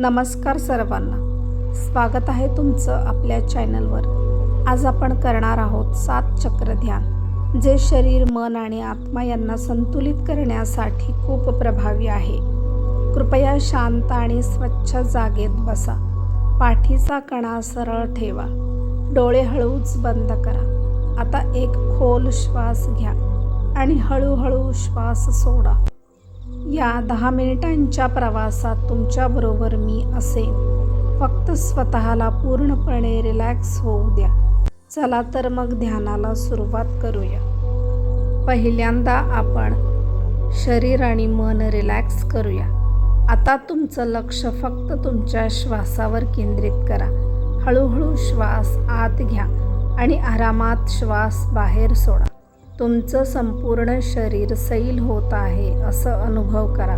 नमस्कार सर्वांना. स्वागत आहे तुमचं आपल्या चॅनलवर. आज आपण करणार आहोत सात चक्र ध्यान जे शरीर मन आणि आत्मा यांना संतुलित करण्यासाठी खूप प्रभावी आहे. कृपया शांत आणि स्वच्छ जागेत बसा. पाठीचा कणा सरळ ठेवा. डोळे हळूच बंद करा. आता एक खोल श्वास घ्या आणि हळूहळू श्वास सोडा. या दहा मिनिटांच्या प्रवासात तुमच्याबरोबर मी असेन. फक्त स्वतःला पूर्णपणे रिलॅक्स होऊ द्या. चला तर मग ध्यानाला सुरुवात करूया. पहिल्यांदा आपण शरीर आणि मन रिलॅक्स करूया. आता तुमचं लक्ष फक्त तुमच्या श्वासावर केंद्रित करा. हळूहळू श्वास आत घ्या आणि आरामात श्वास बाहेर सोडा. तुमचं संपूर्ण शरीर सैल होत आहे असं अनुभव करा.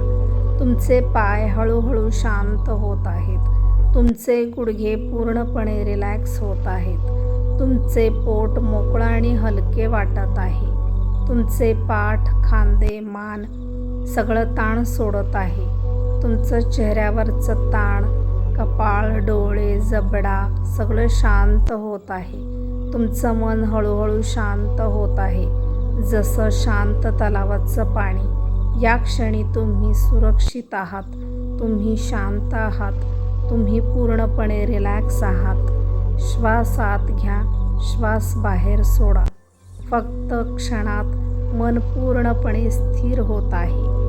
तुमचे पाय हळूहळू शांत होत आहेत. तुमचे गुडघे पूर्णपणे रिलॅक्स होत आहेत. तुमचे पोट मोकळं आणि हलके वाटत आहे. तुमचे पाठ खांदे मान सगळं ताण सोडत आहे. तुमचं चेहऱ्यावरचं ताण कपाळ डोळे जबडा सगळं शांत होत आहे. तुमचं मन हळूहळू शांत होत आहे. जसं शांत तलावाचं पाणी. या क्षणी तुम्ही सुरक्षित आहात. तुम्ही शांत आहात. तुम्ही पूर्णपणे रिलॅक्स आहात. श्वास आत घ्या. श्वास बाहेर सोडा. फक्त क्षणात मन पूर्णपणे स्थिर होत आहे.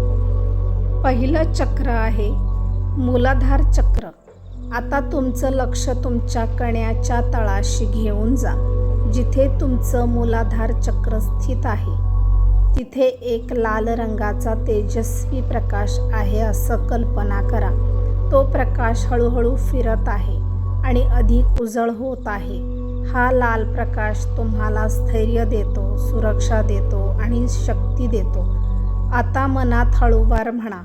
पहिलं चक्र आहे मूलाधार चक्र. आता तुमचं लक्ष तुमच्या कण्याच्या तळाशी घेऊन जा. जिथे तुमचं मूलाधार चक्र स्थित आहे तिथे एक लाल रंगाचा तेजस्वी प्रकाश आहे असं कल्पना करा. तो प्रकाश हळूहळू फिरत आहे आणि अधिक उजळ होत आहे. हा लाल प्रकाश तुम्हाला स्थैर्य देतो सुरक्षा देतो आणि शक्ती देतो. आता मनात हळूवार म्हणा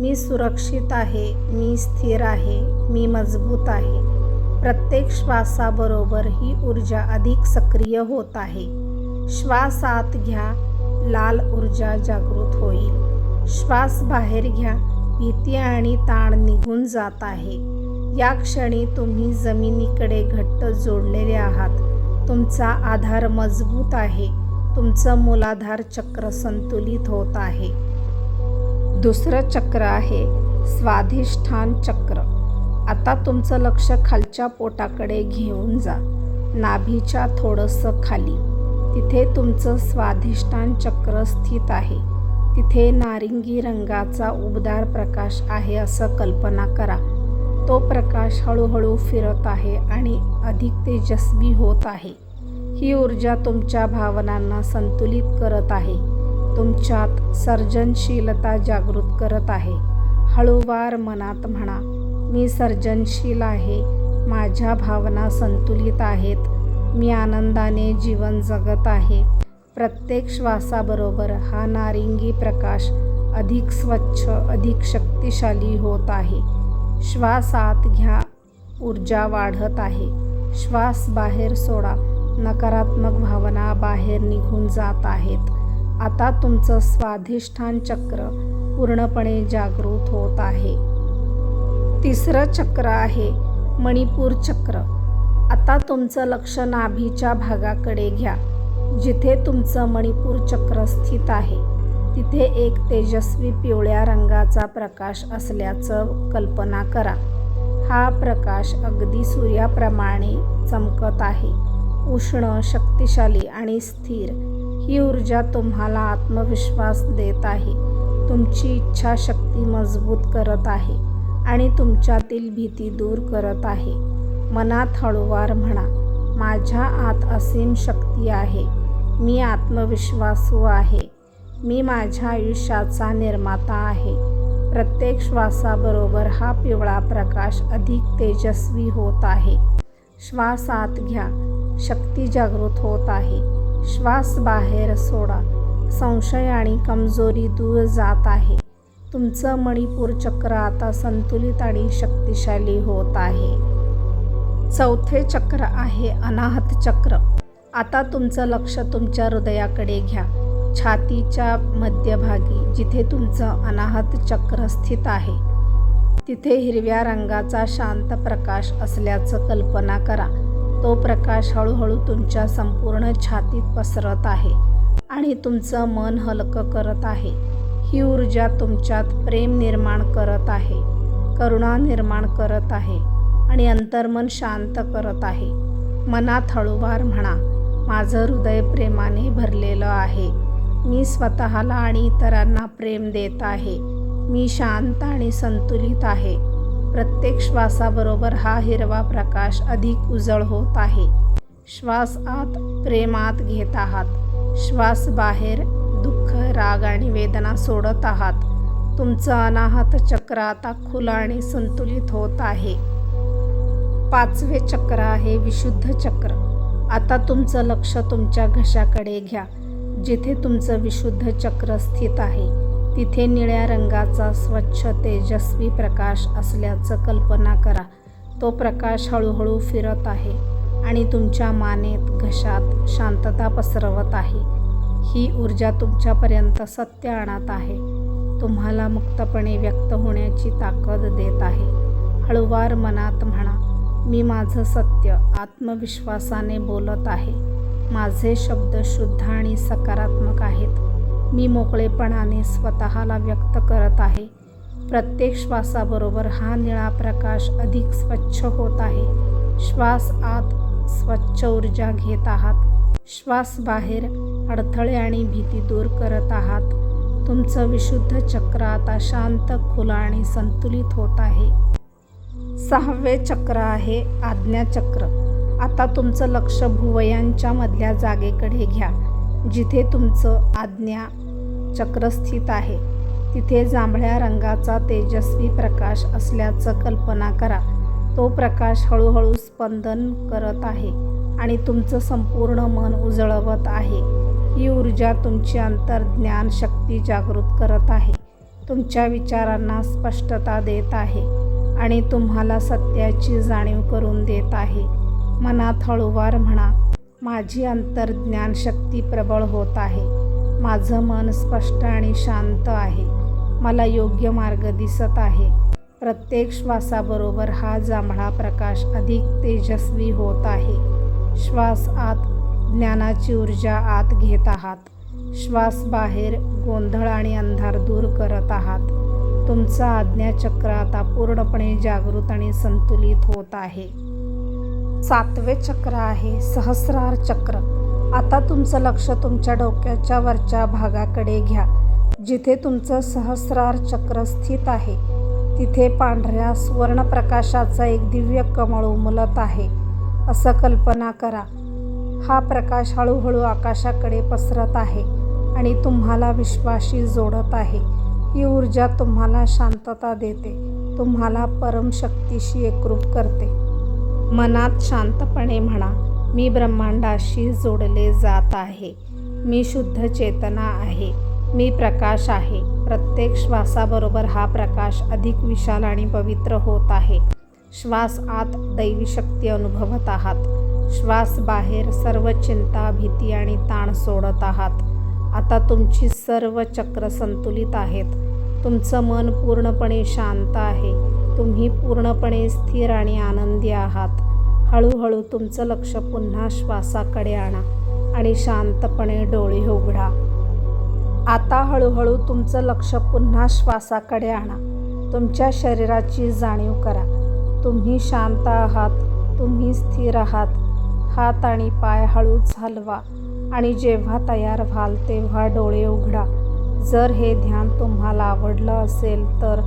मी सुरक्षित आहे मी स्थिर आहे मी मजबूत आहे. प्रत्येक श्वासाबरोबर ही ऊर्जा अधिक सक्रिय होत आहे. श्वास आत घ्या लाल ऊर्जा जागृत होईल. श्वास बाहेर घ्या भीती आणि ताण निघून जात आहे. या क्षणी तुम्ही जमिनीकडे घट्ट जोडलेले आहात. तुमचा आधार मजबूत आहे. तुमचं मूलाधार चक्र संतुलित होत आहे. दुसरं चक्र आहे स्वाधिष्ठान चक्र. आता तुमचं लक्ष खालच्या पोटाकडे घेऊन जा. नाभीच्या थोडंसं खाली. तिथे तुमचं स्वाधिष्ठान चक्र स्थित आहे. तिथे नारिंगी रंगाचा उबदार प्रकाश आहे असं कल्पना करा. तो प्रकाश हळूहळू फिरत आहे आणि अधिक तेजस्वी होत आहे. ही ऊर्जा तुमच्या भावनांना संतुलित करत आहे. तुमच्यात सर्जनशीलता जागृत करत आहे. हळूवार मनात म्हणा मी सर्जनशील आहे. माझ्या भावना संतुलित आहेत. मी आनंदाने जीवन जगत आहे. प्रत्येक श्वासाबरोबर हा नारिंगी प्रकाश अधिक स्वच्छ अधिक शक्तिशाली होत आहे. श्वास आत घ्या ऊर्जा वाढत आहे. श्वास बाहेर सोडा. नकारात्मक भावना बाहेर निघून जात आहेत. आता तुमचं स्वाधिष्ठान चक्र पूर्णपणे जागृत होत आहे. तिसरं चक्र आहे मणिपूर चक्र. आता तुमचं लक्ष नाभीच्या भागाकडे घ्या. जिथे तुमचं मणिपूर चक्र स्थित आहे. तिथे एक तेजस्वी पिवळ्या रंगाचा प्रकाश असल्याचं कल्पना करा. हा प्रकाश अगदी सूर्याप्रमाणे चमकत आहे. उष्ण शक्तिशाली आणि स्थिर. ही ऊर्जा तुम्हाला आत्मविश्वास देत आहे. तुमची इच्छाशक्ती मजबूत करत आहे. आणि तुमच्यातील भीती दूर करत आहे. मनात हळूवार म्हणा माझ्या आत असीम शक्ती आहे. मी आत्मविश्वासू आहे. मी माझ्या आयुष्याचा निर्माता आहे. प्रत्येक श्वासाबरोबर हा पिवळा प्रकाश अधिक तेजस्वी होत आहे. श्वास आत घ्या. शक्ती जागृत होत आहे. श्वास बाहेर सोडा. संशय आणि कमजोरी दूर जात आहे. तुमचं मणिपूर चक्र आता संतुलित आणि शक्तिशाली होत आहे. चौथे चक्र आहे अनाहत चक्र. आता तुमचं लक्ष तुमच्या हृदयाकडे घ्या. छातीच्या मध्यभागी जिथे तुमचं अनाहत चक्र स्थित आहे तिथे हिरव्या रंगाचा शांत प्रकाश असल्याचं कल्पना करा. तो प्रकाश हळूहळू तुमच्या संपूर्ण छातीत पसरत आहे आणि तुमचं मन हलकं करत आहे. ही ऊर्जा तुमच्यात प्रेम निर्माण करत आहे करुणा निर्माण करत आहे आणि अंतर्मन शांत करत आहे. मनात हळूवार म्हणा माझं हृदय प्रेमाने भरलेलं आहे. मी स्वतःला आणि इतरांना प्रेम देत आहे. मी शांत आणि संतुलित आहे. प्रत्येक श्वासाबरोबर हा हिरवा प्रकाश अधिक उजळ होत आहे. श्वास आत प्रेमात घेत आहात. श्वास बाहेर राग आणि वेदना सोडत आहात. तुमचं अनाहत चक्र आता खुलं आणि संतुलित होत आहे. पाचवे चक्र आहे विशुद्ध चक्र. आता तुमचं लक्ष तुमच्या घशाकडे घ्या. जिथे तुमचं विशुद्ध चक्र स्थित आहे तिथे निळ्या रंगाचा स्वच्छ तेजस्वी प्रकाश असल्याचं कल्पना करा. तो प्रकाश हळूहळू फिरत आहे आणि तुमच्या मानेत घशात शांतता पसरवत आहे. ही ऊर्जा तुमच्यापर्यंत सत्य आणत आहे. तुम्हाला मुक्तपणे व्यक्त होण्याची ताकद देत आहे. हळूवार मनात म्हणा मी माझं सत्य आत्मविश्वासाने बोलत आहे. माझे शब्द शुद्ध आणि सकारात्मक आहेत. मी मोकळेपणाने स्वतःला व्यक्त करत आहे. प्रत्येक श्वासाबरोबर हा निळा प्रकाश अधिक स्वच्छ होत आहे. श्वास आत स्वच्छ ऊर्जा घेत आहात. श्वास बाहेर अडथळे आणि भीती दूर करत आहात. तुमचं विशुद्ध चक्र आता शांत खुलं आणि संतुलित होत आहे. सहावे चक्र आहे आज्ञाचक्र आता तुमचं लक्ष भुवयांच्या मधल्या जागेकडे घ्या जिथे तुमचं आज्ञा चक्र स्थित आहे. तिथे जांभळ्या रंगाचा तेजस्वी प्रकाश असल्याचं कल्पना करा. तो प्रकाश हळूहळू स्पंदन करत आहे आणि तुमचं संपूर्ण मन उजळवत आहे. ही ऊर्जा तुमची अंतर्ज्ञान शक्ती जागृत करत आहे. तुमच्या विचारांना स्पष्टता देत आहे आणि तुम्हाला सत्याची जाणीव करून देत आहे. मनात हळूवार म्हणा माझी अंतर्ज्ञान शक्ती प्रबळ होत आहे. माझं मन स्पष्ट आणि शांत आहे. मला योग्य मार्ग दिसत आहे. प्रत्येक श्वासाबरोबर हा जांभळा प्रकाश अधिक तेजस्वी होत आहे. श्वास आत ज्ञानाची ऊर्जा आत घेत आहात. श्वास बाहेर गोंधळ आणि अंधार दूर करत आहात. तुमचं आज्ञाचक्र आता पूर्णपणे जागृत आणि संतुलित होत आहे. सातवे चक्र आहे सहस्रार चक्र. आता तुमचं लक्ष तुमच्या डोक्याच्या वरच्या भागाकडे घ्या. जिथे तुमचं सहस्रार चक्र स्थित आहे तिथे पांढऱ्या सुवर्णप्रकाशाचा एक दिव्य कमळ उमलत आहे. असं कल्पना करा. हा प्रकाश हळूहळू आकाशाकडे पसरत आहे आणि तुम्हाला विश्वाशी जोडत आहे. ही ऊर्जा तुम्हाला शांतता देते. तुम्हाला परमशक्तीशी एकरूप करते. मनात शांतपणे म्हणा मी ब्रह्मांडाशी जोडले जात आहे. मी शुद्ध चेतना आहे. मी प्रकाश आहे. प्रत्येक श्वासाबरोबर हा प्रकाश अधिक विशाल आणि पवित्र होत आहे. श्वास आत दैवी शक्ती अनुभवत आहात. श्वास बाहेर सर्व चिंता भीती आणि ताण सोडत आहात. आता तुमची सर्व चक्र संतुलित आहेत. तुमचं मन पूर्णपणे शांत आहे. तुम्ही पूर्णपणे स्थिर आणि आनंदी आहात. हळूहळू तुमचं लक्ष पुन्हा श्वासाकडे आणा आणि शांतपणे डोळे उघडा. आता हळूहळू तुमचं लक्ष पुन्हा श्वासाकडे आणा. तुमच्या शरीराची जाणीव करा. तुम्ही शांत आहात. तुम्ही स्थिर आहात. हात आणि पाय हळूच हलवा आणि जेव्हा तयार व्हाल तेव्हा डोळे उघडा. जर हे ध्यान तुम्हाला आवडलं असेल तर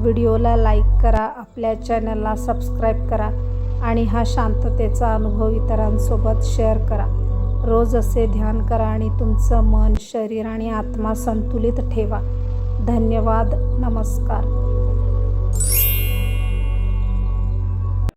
व्हिडिओला लाईक करा आपल्या चॅनलला सबस्क्राईब करा आणि हा शांततेचा अनुभव इतरांसोबत शेअर करा. रोज असे ध्यान करा आणि तुमचं मन शरीर आणि आत्मा संतुलित ठेवा. धन्यवाद. नमस्कार.